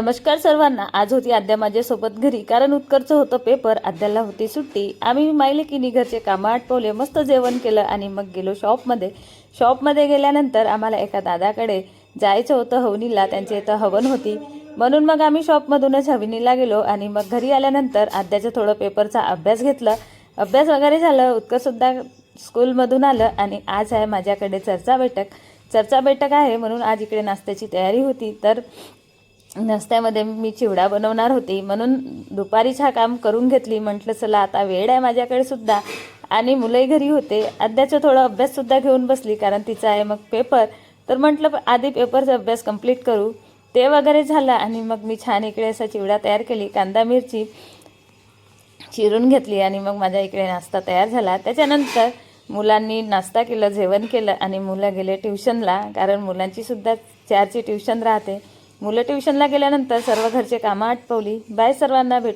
नमस्कार सर्वांना. आज होती आद्या माझ्यासोबत घरी. कारण उत्कर्ष होतं पेपर आद्याला होती सुट्टी. आम्ही मायलेकीनी घरचे कामं आटपवले मस्त जेवण केलं आणि मग गेलो शॉपमध्ये. शॉपमध्ये गेल्यानंतर आम्हाला एका दादाकडे जायचं होतं हवनीला. त्यांच्या इथं हवन होती. म्हणून मग आम्ही शॉपमधूनच हवनीला गेलो आणि मग घरी आल्यानंतर आद्याचं थोडं पेपरचा अभ्यास घेतलं. अभ्यास वगैरे झालं. उत्कर्षसुद्धा स्कूलमधून आलं आणि आज आहे माझ्याकडे चर्चा बैठक. चर्चा बैठक आहे म्हणून आज इकडे नाश्त्याची तयारी होती. तर नाश्त्यामध्ये मी चिवडा बनवणार होती. म्हणून दुपारीच हा काम करून घेतली. म्हटलं चला आता वेळ आहे माझ्याकडे सुद्धा. आणि मुलंही घरी होते. अध्याचं थोडं अभ्याससुद्धा घेऊन बसली कारण तिचा आहे मग पेपर. तर म्हटलं आधी पेपरचा अभ्यास कंप्लीट करू. ते वगैरे झालं आणि मग मी छान इकडे असा चिवडा तयार केली. कांदा मिरची चिरून घेतली आणि मग माझ्या इकडे नाश्ता तयार झाला. त्याच्यानंतर मुलांनी नाश्ता केलं जेवण केलं आणि मुलं गेले ट्युशनला कारण मुलांची सुद्धा चारची ट्युशन राहते. मुलं ट्युशनला गेल्यानंतर सर्व घरचे कामं आटपवली. बाय सर्वांना भेट.